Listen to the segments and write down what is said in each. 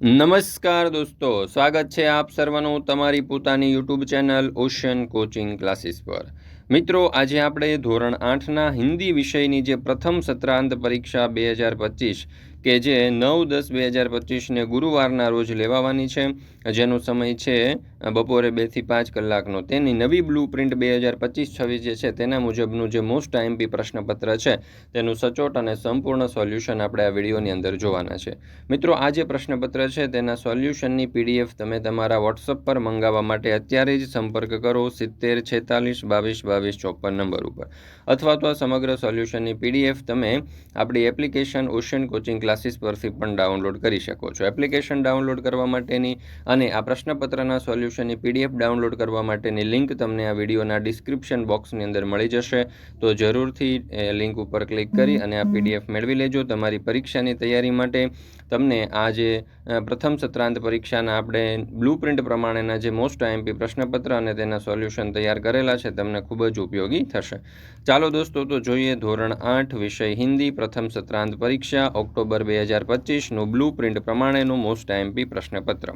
નમસ્કાર દોસ્તો, સ્વાગત છે આપ સર્વનું તમારી પોતાની YouTube channel ocean coaching classes પર. મિત્રો, આજે આપણે ધોરણ આઠના હિન્દી વિષયની જે પ્રથમ સત્રાંત પરીક્ષા બે હજાર પચીસ કે જે નવ દસ બે હજાર પચીસને ગુરુવારના રોજ લેવાવાની છે. જેનો સમય છે બપોરે બેથી પાંચ કલાકનો. તેની નવી બ્લુ પ્રિન્ટ બે હજાર પચીસ છવ્વીસ જે છે, તેના મુજબનું જે મોસ્ટ આઈએમપી પ્રશ્નપત્ર છે, તેનું સચોટ અને સંપૂર્ણ સોલ્યુશન આપણે આ વિડીયોની અંદર જોવાના છે. મિત્રો, આ જે પ્રશ્નપત્ર છે, તેના સોલ્યુશનની પીડીએફ તમે તમારા વોટ્સઅપ પર મંગાવવા માટે અત્યારે જ સંપર્ક કરો સિત્તેર છેતાલીસ બાવીસ બાવીસ ચોપન નંબર ઉપર. અથવા તો આ સમગ્ર સોલ્યુશનની પીડીએફ તમે આપણી એપ્લિકેશન ઓશન કોચિંગ ક્લાસીસ પરથી પણ ડાઉનલોડ કરી શકો છો. એપ્લિકેશન ડાઉનલોડ કરવા માટેની અને આ પ્રશ્નપત્રના સોલ્યુશનની પીડીએફ ડાઉનલોડ કરવા માટેની લિંક તમને આ વિડીયોના ડિસ્ક્રિપ્શન બોક્સની અંદર મળી જશે. તો જરૂરથી એ લિંક ઉપર ક્લિક કરી અને આ પીડીએફ મેળવી લેજો. તમારી પરીક્ષાની તૈયારી માટે તમને આ જે પ્રથમ સત્રાંત પરીક્ષાના આપણે બ્લુ પ્રિન્ટ પ્રમાણેના જે મોસ્ટ આઈએમપી પ્રશ્નપત્ર અને તેના સોલ્યુશન તૈયાર કરેલા છે, તમને ખૂબ જ ઉપયોગી થશે. ચાલો દોસ્તો, તો જોઈએ ધોરણ આઠ વિષય હિન્દી પ્રથમ સત્રાંત પરીક્ષા, ઓક્ટોબર બે હજાર પચીસનું બ્લુ પ્રિન્ટ પ્રમાણેનું મોસ્ટ આઈએમપી પ્રશ્નપત્ર.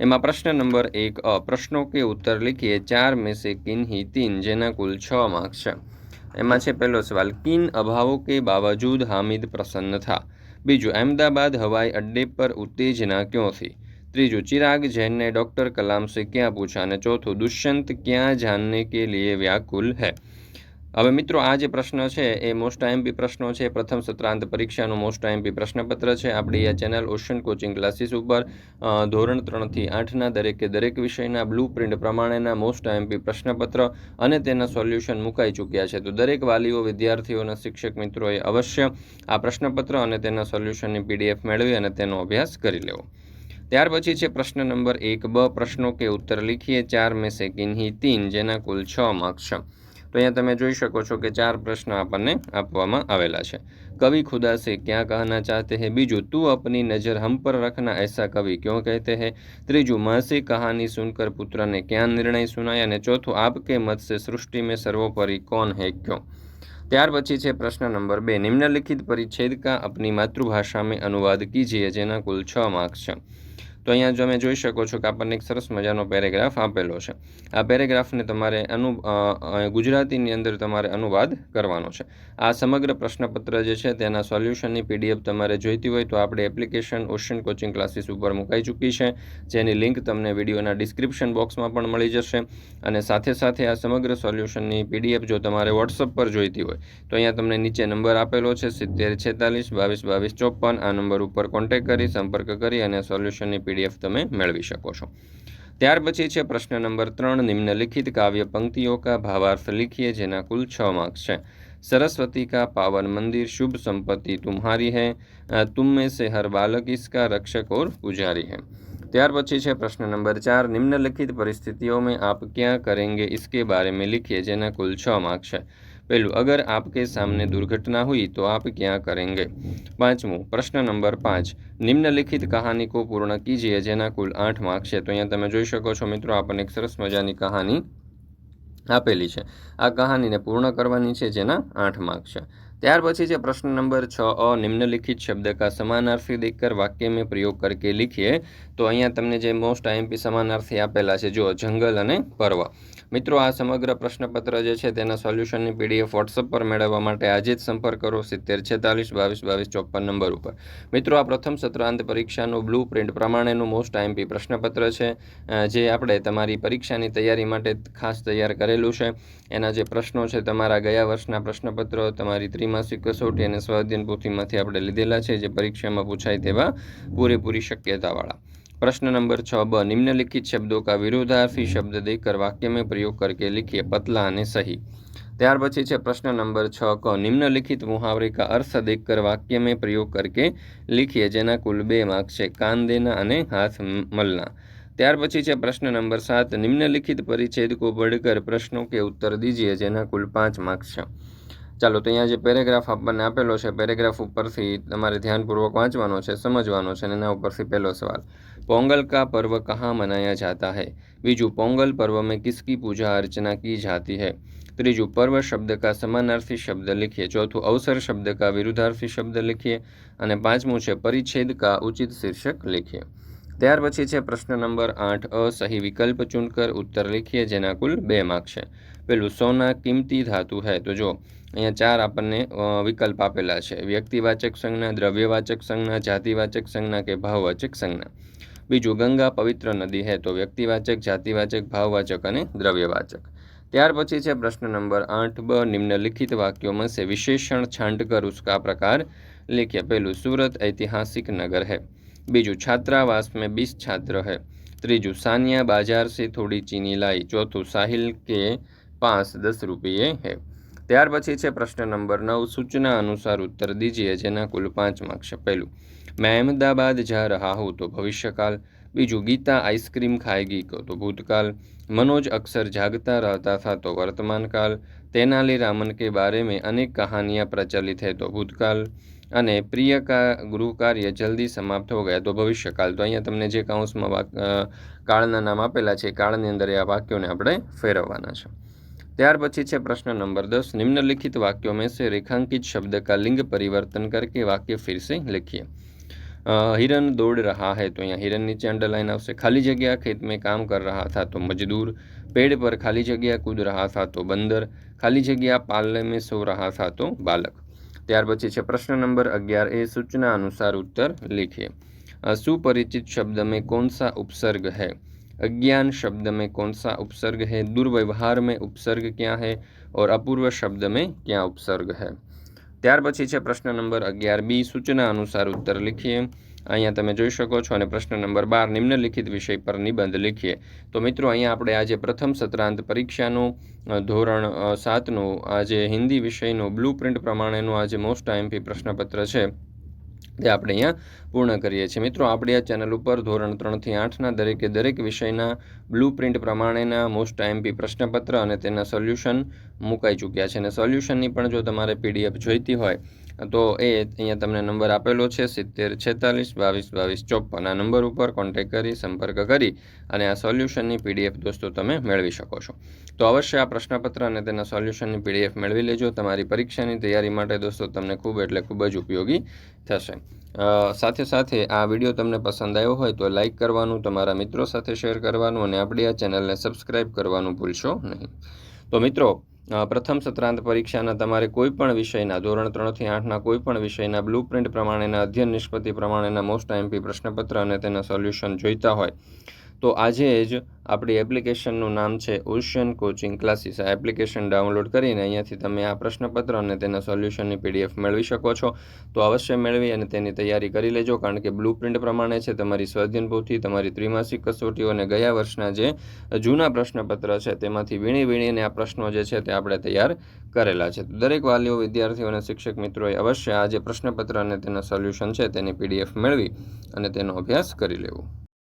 એમાં પ્રશ્ન નંબર એક, અ, પ્રશ્નો કે ઉત્તર લિખીએ, ચાર મેં સે કિન હી તીન, જેના કુલ છ માર્ક્સ છે. એમાં છે પહેલો સવાલ, કિન અભાવો કે બાવજૂદ હામિદ પ્રસન્ન થા? બીજું, અહેમદાબાદ હવાઈ અડ્ડે પર ઉત્તેજના ક્યોંથી? ત્રીજું, ચિરાગ જૈનને ડૉક્ટર કલામ સે ક્યાં પૂછા અને ચોથું, દુષ્યંત ક્યાં જાનને કે લીએ વ્યાકુલ હૈ? હવે મિત્રો, આ જે પ્રશ્ન છે એ મોસ્ટ આઈએમપી પ્રશ્નો છે. પ્રથમ સત્રાંત પરીક્ષાનું મોસ્ટ આઈએમપી પ્રશ્નપત્ર છે. આપણી આ ચેનલ ઓશન કોચિંગ ક્લાસીસ ઉપર ધોરણ ત્રણથી આઠના દરેકે દરેક વિષયના બ્લુ પ્રિન્ટ પ્રમાણેના મોસ્ટ આઈએમપી પ્રશ્નપત્ર અને તેના સોલ્યુશન મુકાઈ ચૂક્યા છે. તો દરેક વાલીઓ, વિદ્યાર્થીઓના શિક્ષક મિત્રોએ અવશ્ય આ પ્રશ્નપત્ર અને તેના સોલ્યુશનની પીડીએફ મેળવી અને તેનો અભ્યાસ કરી લેવો. ત્યાર પછી છે પ્રશ્ન નંબર એક. બ પ્રશ્નો કે ઉત્તર. લીખીએ ચાર મેં સે તીન, જેના કુલ છ માર્ક્સ. છે તો અહીંયા તમે જોઈ શકો છો કે ચાર પ્રશ્ન આપણને આપવામાં આવેલા છે. કવિ ખુદાસે ક્યાં કહના ચાહતે હૈ? બીજું, તું અપની નજર હમ પર રખના, એસા કવિ ક્યો કહેતે હૈ? ત્રીજું, માસી કહાની સુનકર પુત્રને ક્યાં નિર્ણય સુનાય? અને ચોથું, આપકે મત સે સૃષ્ટિ મેં સર્વોપરી કોણ હૈ ક્યો? ત્યાર પછી છે પ્રશ્ન નંબર બે. નિમ્નલિખિત પરિચ્છેદ કા અપની માતૃભાષા મેં અનુવાદ કીજીએ, જેના કુલ છ માર્ક્સ છે. તો અહીંયા જો તમે જોઈ શકો છો કે આપણને એક સરસ મજાનો પેરેગ્રાફ આપેલો છે. આ પેરેગ્રાફને તમારે અનુ ગુજરાતીની અંદર તમારે અનુવાદ કરવાનો છે. આ સમગ્ર પ્રશ્નપત્ર જે છે તેના સોલ્યુશનની પીડીએફ તમારે જોઈતી હોય તો આપણે એપ્લિકેશન ઓશન કોચિંગ ક્લાસીસ ઉપર મુકાઈ ચૂકી છે. જેની લિંક તમને વિડીયોના ડિસ્ક્રિપ્શન બોક્સમાં પણ મળી જશે. અને સાથે સાથે આ સમગ્ર સોલ્યુશનની પીડીએફ જો તમારે વોટ્સઅપ પર જોઈતી હોય તો અહીંયા તમને નીચે નંબર આપેલો છે સિત્તેર છેતાલીસ બાવીસ બાવીસ ચોપન. આ નંબર ઉપર કોન્ટેક્ટ કરી સંપર્ક કરી અને સોલ્યુશનની પીડીએફ તમે મેળવી શકો છો ત્યાર પછી છે પ્રશ્ન નંબર ત્રણ નિમ્નલિખિત કાવ્ય પંક્તિઓ કા ભાવાર્થ લીખીએ જેના કુલ છ માર્ક્સ છે सरस्वती का पावन मंदिर शुभ संपत्ति तुम्हारी है अ, तुम में से हर बालक इसका रक्षक और पुजारी है ત્યાર પછી છે પ્રશ્ન નંબર ચાર નિમ્નલિખિત પરિસ્થિતિઓ में आप क्या करेंगे इसके बारे में लिखिए જેના કુલ છ માર્ક્સ છે પહેલું અગર आपके सामने दुर्घटना हुई तो आप क्या करेंगे પાંચમું પ્રશ્ન નંબર પાંચ નિમ્નલિખિત કહાની કો પૂર્ણ કીજીએ જેના કુલ આઠ માર્ક્સ છે તો અહીંયા તમે જોઈ શકો છો મિત્રો આપણને એક સરસ મજાની કહાની આપેલી છે આ કહાનીને પૂર્ણ કરવાની છે જેના આઠ માર્ક છે ત્યાર પછી છે પ્રશ્ન નંબર છ અ નિમ્નલિખિત શબ્દ કા સમાનાર્થી દેખકર વાક્ય में પ્રયોગ કરકે લીખીએ તો અહીંયા તમને જે મોસ્ટ આઈએમપી સમાનાર્થી આપેલા છે જો જંગલ અને પર્વ મિત્રો, આ સમગ્ર પ્રશ્નપત્ર જે છે તેના સોલ્યુશનની પીડીએફ વોટ્સઅપ પર મેળવવા માટે આજે જ સંપર્ક કરો. સિત્તેર છેતાલીસ, બાવીસ બાવીસ, ચોપન નંબર ઉપર. મિત્રો, આ પ્રથમ સત્રાંત પરીક્ષાનું બ્લુ પ્રિન્ટ પ્રમાણેનું મોસ્ટ આઈએમપી પ્રશ્નપત્ર છે. જે આપણે તમારી પરીક્ષાની તૈયારી માટે ખાસ તૈયાર કરેલું છે. એના જે પ્રશ્નો છે તમારા ગયા વર્ષના પ્રશ્નપત્રો, તમારી ત્રિમાસિક કસોટી અને સ્વાધ્યન પોથીમાંથી આપણે લીધેલા છે, જે પરીક્ષામાં પૂછાય તેવા પૂરેપૂરી શક્યતાવાળા. प्रश्न नंबर छः ब निम्नलिखित शब्दों का विरोधार्थी शब्द देकर वाक्य में प्रयोग करके लिखिए पतला અને સહી ત્યાર પછી છે પ્રશ્ન નંબર છ ક નિમ્નલિખિત मुहावरे का अर्थ देखकर वाक्य में प्रयोग करके लिखिए જેના કુલ બે માર્ક્સ છે કાન દેના અને હાથ મલના ત્યાર પછી છે પ્રશ્ન નંબર સાત નિમ્નલિખિત પરિચ્છેદ को पढ़कर प्रश्नों के उत्तर दीजिए જેના કુલ પાંચ માર્ક્સ છે ચાલો, તો અહીંયા જે પેરેગ્રાફ આપણને આપેલો છે, પેરેગ્રાફ ઉપરથી તમારે ધ્યાનપૂર્વક વાંચવાનો છે, સમજવાનો છે, અને એના ઉપરથી પહેલો સવાલ. પોંગલ કા પર્વ કહાં મનાયા જાતા હૈ? બીજું, પોંગલ પર્વ મેં કિસકી પૂજા અર્ચના કી જાતી હૈ? ત્રીજું, પર્વ શબ્દ કા સમાનાર્થી શબ્દ લખીએ? ચોથું, અવસર શબ્દ કા વિરુદ્ધાર્થી શબ્દ લખીએ? અને પાંચમું છે, પરિચ્છેદ કા ઉચિત શીર્ષક લખીએ? ત્યાર પછી છે, પ્રશ્ન નંબર આઠ અ સહી વિકલ્પ ચૂનકર ઉત્તર લખીએ, જેના કુલ બે માર્ક છે. પેલું, સોના કિંમતી ધાતુ હૈ? તો જો અહીંયા ચાર આપણને વિકલ્પ આપેલા છે. વ્યક્તિવાચક સંજ્ઞા, દ્રવ્યવાચક સંજ્ઞા, જાતિવાચક સંજ્ઞા કે ભાવવાચક સંજ્ઞા. બીજું, ગંગા પવિત્ર નદી હે તો વ્યક્તિવાચક, જાતિવાચક, ભાવવાચક અને દ્રવ્યવાચક. ત્યાર પછી છે પ્રશ્ન નંબર આઠ બ, નિમ્નલિખિત વાક્યોમાં છે, વિશેષણ છાંટકર ઉસકા પ્રકાર લેખ્યા. પહેલું, સુરત ઐતિહાસિક નગર હૈ. બીજું, છાત્રાવાસ મેં બીસ છાત્ર હે. ત્રીજું, સાનિયા બાજાર સે થોડી ચીની લાઈ. ચોથું, સાહિલ કે પાંચ દસ રૂપિયે હે. ત્યાર પછી છે પ્રશ્ન નંબર નવ, સૂચના અનુસાર ઉત્તર દીજીએ, જેના કુલ પાંચ માર્ક પહેલું, મેં અહેમદાબાદ જા રહા હું તો ભવિષ્યકાલ બીજું, ગીતા આઈસ્ક્રીમ ખાએગી કહો તો ભૂતકાલ મનોજ અક્ષર જાગતા रहता થા તો વર્તમાનકાલ તેનાલી રામન કે બારે મેં અનેક કહાનીયા પ્રચલિત હૈ તો ભૂતકાલ અને પ્રિય કા ગૃહ કાર્ય જલ્દી સમાપ્ત હો ગયા તો ભવિષ્યકાલ તો અહીંયા તમને જે કાઉન્સમાં કાળના નામ આપેલા છે કાળની અંદર એ આ વાક્યોને આપણે ફેરવવાના છે. ત્યાર પછી છે પ્રશ્ન નંબર દસ निम्नलिखित वाक्यों में से रेखांकित शब्द का लिंग परिवर्तन करके वाक्य फिर से लिखिए अ, हिरन दौड़ रहा है तो यहाँ हिरन नीचे अंडरलाइन આવશે ખાલી જગ્યા ખેત में काम कर रहा था तो मजदूर पेड़ पर खाली जगह कूद रहा था तो बंदर खाली जगह पालने में सो रहा था तो बालक ત્યાર પછી છે પ્રશ્ન નંબર અગિયાર એ સૂચના अनुसार उत्तर लिखिए अ, सुपरिचित शब्द में कौन सा उपसर्ग है अज्ञान शब्द में कौन सा उपसर्ग है दुर्व्यवहार में उपसर्ग क्या है और अपूर्व शब्द में क्या उपसर्ग है ત્યાર પછી છે પ્રશ્ન નંબર અગિયાર બી સૂચના અનુસાર ઉત્તર લીખીએ અહીંયા તમે જોઈ શકો છો અને પ્રશ્ન નંબર બાર નિમ્નલિખિત વિષય પર નિબંધ લીખીએ તો મિત્રો અહીંયા આપણે આજે પ્રથમ સત્રાંત પરીક્ષાનું અ, ધોરણ અ, સાતનું આજે હિન્દી વિષયનું બ્લુ પ્રિન્ટ પ્રમાણેનું આજે મોસ્ટ આઈએમપી પ્રશ્નપત્ર છે તે આપણે અહીંયા પૂર્ણ કરીએ છીએ. મિત્રો, આપણી આ ચેનલ ઉપર ધોરણ ત્રણથી આઠના દરેકે દરેક વિષયના બ્લુ પ્રિન્ટ પ્રમાણેના મોસ્ટ આઈએમપી પ્રશ્નપત્ર અને તેના સોલ્યુશન મુકાઈ ચૂક્યા છે. અને સોલ્યુશનની પણ જો તમારે પીડીએફ જોઈતી હોય તો એ અહીંયા તમને નંબર આપેલો છે, સિત્તેર છેતાલીસ, બાવીસ બાવીસ, ચોપન. આ નંબર ઉપર કોન્ટેક કરી, સંપર્ક કરી અને આ સોલ્યુશનની પીડીએફ દોસ્તો તમે મેળવી શકો છો. તો અવશ્ય આ પ્રશ્નપત્ર અને તેના સોલ્યુશનની પીડીએફ મેળવી લેજો. તમારી પરીક્ષાની તૈયારી માટે દોસ્તો તમને ખૂબ એટલે ખૂબ જ ઉપયોગી થશે. સાથે સાથે આ વીડિયો તમને પસંદ આવ્યો હોય તો લાઇક કરવાનું, તમારા મિત્રો સાથે શેર કરવાનું અને આપણી આ ચેનલને સબસ્ક્રાઇબ કરવાનું ભૂલશો નહીં. તો મિત્રો પ્રથમ સત્રાંત પરીક્ષાના તમારે કોઈ પણ વિષયના, ધોરણ ત્રણથી આઠના કોઈ પણ વિષયના, બ્લુ પ્રિન્ટ પ્રમાણેના, અધ્યયન નિષ્પત્તિ પ્રમાણેના, મોસ્ટ આઈએમપી પ્રશ્નપત્ર અને તેના સોલ્યુશન જોઈતા હોય. તો આજે જ આપણી એપ્લિકેશનનું નામ છે ઓશિયન કોચિંગ ક્લાસીસ. આ એપ્લિકેશન ડાઉનલોડ કરીને અહીંયાથી તમે આ પ્રશ્નપત્ર અને તેના સોલ્યુશનની પીડીએફ મેળવી શકો છો. તો અવશ્ય મેળવી અને તેની તૈયારી કરી લેજો, કારણ કે બ્લુ પ્રિન્ટ પ્રમાણે છે તમારી સ્વાધ્યન પોથી તમારી ત્રિમાસિક કસોટીઓ અને ગયા વર્ષના જે જૂના પ્રશ્નપત્ર છે તેમાંથી વીણી વીણીને આ પ્રશ્નો જે છે તે આપણે તૈયાર કરેલા છે. તો દરેક વાલીઓ, વિદ્યાર્થીઓ અને શિક્ષક મિત્રોએ અવશ્ય આ જે પ્રશ્નપત્ર અને તેના સોલ્યુશન છે તેની પીડીએફ મેળવી અને તેનો અભ્યાસ કરી લેવો.